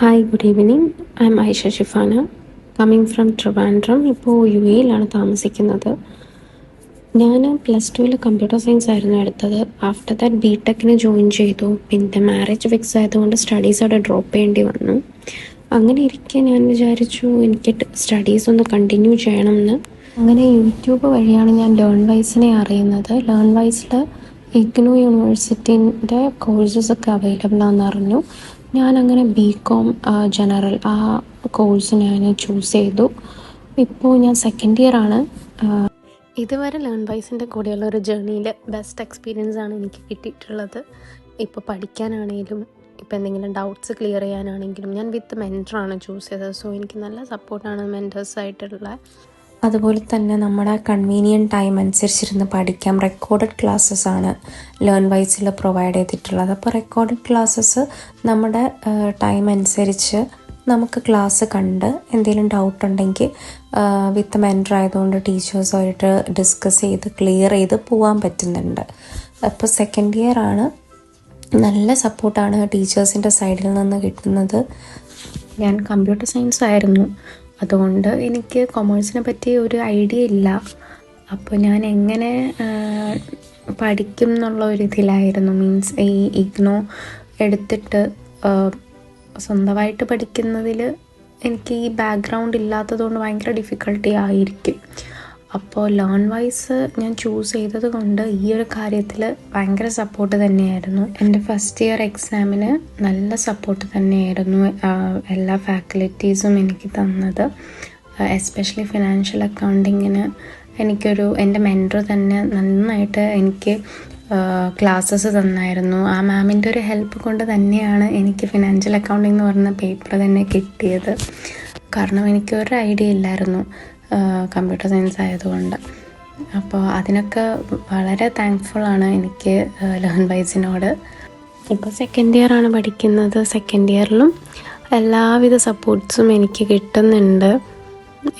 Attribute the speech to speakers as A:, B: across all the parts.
A: Hi good evening I am Aisha Shifana coming from Trivandrum ഇപ്പോൾ യു എയിലാണ് താമസിക്കുന്നത്. ഞാൻ പ്ലസ് ടുവിൽ കമ്പ്യൂട്ടർ സയൻസ് ആയിരുന്നു എടുത്തത്. ആഫ്റ്റർ ദാറ്റ് ബി ടെക്കിന് ജോയിൻ ചെയ്തു. പിന്നെ മാരേജ് ഫിക്സ് ആയതുകൊണ്ട് സ്റ്റഡീസ് അവിടെ ഡ്രോപ്പ് ചെയ്യേണ്ടി വന്നു. അങ്ങനെ ഇരിക്കെ ഞാൻ വിചാരിച്ചു എനിക്ക് സ്റ്റഡീസ് ഒന്ന് കണ്ടിന്യൂ ചെയ്യണം എന്ന് അങ്ങനെ യൂട്യൂബ് വഴിയാണ് ഞാൻ ലേൺ വൈസിനെ അറിയുന്നത്. ലേൺ വൈസിൽ ഇഗ്നു യൂണിവേഴ്സിറ്റീന്റെ കോഴ്സസ് ഒക്കെ അവൈലബിൾ ആണെന്ന് അറിഞ്ഞു. ഞാൻ അങ്ങനെ ബി കോം ജനറൽ ആ കോഴ്സ് ഞാൻ ചൂസ് ചെയ്തു. ഇപ്പോൾ ഞാൻ സെക്കൻഡ് ഇയർ ആണ്. ഇതുവരെ ലേൺ വൈസിന്റെ കൂടെയുള്ള ഒരു ജേർണിയിൽ ബെസ്റ്റ് എക്സ്പീരിയൻസ് ആണ് എനിക്ക് കിട്ടിയിട്ടുള്ളത്. ഇപ്പോൾ പഠിക്കാനാണെങ്കിലും ഇപ്പോൾ എന്തെങ്കിലും ഡൗട്ട്സ് ക്ലിയർ ചെയ്യാനാണെങ്കിലും ഞാൻ വിത്ത് മെന്ററാണ് ചൂസ് ചെയ്തത്. സോ എനിക്ക് നല്ല സപ്പോർട്ടാണ് മെന്റേഴ്സായിട്ടുള്ള അതുപോലെ തന്നെ നമ്മുടെ കൺവീനിയൻ ടൈം അനുസരിച്ചിരുന്ന് പഠിക്കാം. റെക്കോർഡഡ് ക്ലാസ്സസ് ആണ് ലേൺ വൈസിൽ പ്രൊവൈഡ് ചെയ്തിട്ടുള്ളത്. അപ്പോൾ റെക്കോർഡഡ് ക്ലാസ്സസ് നമ്മുടെ ടൈം അനുസരിച്ച് നമുക്ക് ക്ലാസ് കണ്ട് എന്തെങ്കിലും ഡൗട്ട് ഉണ്ടെങ്കിൽ വിത്ത് മെന്റർ ആയതുകൊണ്ട് ടീച്ചേഴ്സുമായിട്ട് ഡിസ്കസ് ചെയ്ത് ക്ലിയർ ചെയ്ത് പോകാൻ പറ്റുന്നുണ്ട്. അപ്പോൾ സെക്കൻഡ് ഇയർ ആണ് നല്ല സപ്പോർട്ടാണ് ടീച്ചേഴ്സിന്റെ സൈഡിൽ നിന്ന് കിട്ടുന്നത്. ഞാൻ കമ്പ്യൂട്ടർ സയൻസ് ആയിരുന്നു. അതുകൊണ്ട് എനിക്ക് കൊമേഴ്സിനെ പറ്റി ഒരു ഐഡിയ ഇല്ല. അപ്പോൾ ഞാൻ എങ്ങനെ പഠിക്കും എന്നുള്ള ഒരു ഇതിലായിരുന്നു. മീൻസ് ഈ ഇഗ്നോ എടുത്തിട്ട് സ്വന്തമായിട്ട് പഠിക്കുന്നതിൽ എനിക്ക് ഈ ബാക്ക്ഗ്രൗണ്ട് ഇല്ലാത്തതുകൊണ്ട് ഭയങ്കര ഡിഫിക്കൽട്ടി ആയിരിക്കും. അപ്പോൾ ലേൺ വൈസ് ഞാൻ ചൂസ് ചെയ്തത് കൊണ്ട് ഈ ഒരു കാര്യത്തിൽ ഭയങ്കര സപ്പോർട്ട് തന്നെയായിരുന്നു. എന്റെ ഫസ്റ്റ് ഇയർ എക്സാമിന് നല്ല സപ്പോർട്ട് തന്നെയായിരുന്നു എല്ലാ ഫാക്കൽറ്റീസും എനിക്ക് തന്നത്. എസ്പെഷ്യലി ഫിനാൻഷ്യൽ അക്കൗണ്ടിങ്ങിന് എനിക്കൊരു എന്റെ മെന്റർ തന്നെ നന്നായിട്ട് എനിക്ക് ക്ലാസ്സസ് തന്നായിരുന്നു. ആ മാമിന്റെ ഒരു ഹെൽപ്പ് കൊണ്ട് തന്നെയാണ് എനിക്ക് ഫിനാൻഷ്യൽ അക്കൗണ്ടിങ് എന്ന് പറയുന്ന പേപ്പർ തന്നെ കിട്ടിയത്. കാരണം എനിക്ക് ഒരു ഐഡിയ ഇല്ലായിരുന്നു. കമ്പ്യൂട്ടർ സയൻസ് ആയതുകൊണ്ട്. അപ്പോൾ അതിനൊക്കെ വളരെ താങ്ക്ഫുള്ളാണ് എനിക്ക് ലേൺ വൈസിനോട് ഇപ്പോൾ സെക്കൻഡ് ഇയർ ആണ് പഠിക്കുന്നത്. സെക്കൻഡ് ഇയറിലും എല്ലാവിധ സപ്പോർട്ട്സും എനിക്ക് കിട്ടുന്നുണ്ട്.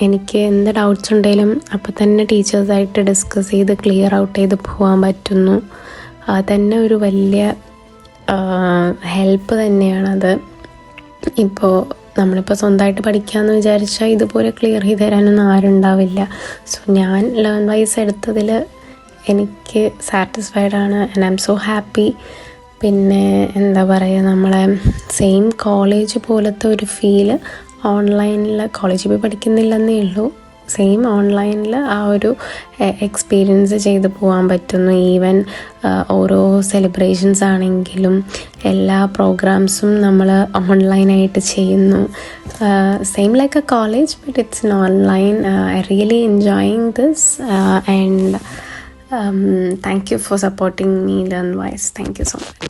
A: എനിക്ക് എന്ത് ഡൗട്ട്സ് ഉണ്ടെങ്കിലും അപ്പോൾ തന്നെ ടീച്ചേഴ്സായിട്ട് ഡിസ്കസ് ചെയ്ത് ക്ലിയർ ഔട്ട് ചെയ്ത് പോകാൻ പറ്റുന്നു. തന്നെ ഒരു വലിയ ഹെൽപ്പ് തന്നെയാണത്. ഇപ്പോൾ നമ്മളിപ്പോൾ സ്വന്തമായിട്ട് പഠിക്കാമെന്ന് വിചാരിച്ചാൽ ഇതുപോലെ ക്ലിയർ ചെയ്ത് തരാനൊന്നും ആരുണ്ടാവില്ല. സോ ഞാൻ ലേൺ വൈസ് എടുത്തതിൽ എനിക്ക് സാറ്റിസ്ഫൈഡ് ആണ് and I am so happy പിന്നെ എന്താ പറയുക നമ്മളെ സെയിം കോളേജ് പോലത്തെ ഒരു ഫീൽ ഓൺലൈനിൽ കോളേജിൽ പോയി പഠിക്കുന്നില്ലെന്നേ ഉള്ളൂ. സെയിം ഓൺലൈനിൽ ആ ഒരു എക്സ്പീരിയൻസ് ചെയ്ത് പോകാൻ പറ്റുന്നു. ഈവൻ ഓരോ സെലിബ്രേഷൻസ് ആണെങ്കിലും എല്ലാ പ്രോഗ്രാംസും നമ്മൾ ഓൺലൈനായിട്ട് ചെയ്യുന്നു. Same like a college but it's in online I really enjoying this and thank you for supporting me learn wise thank you so much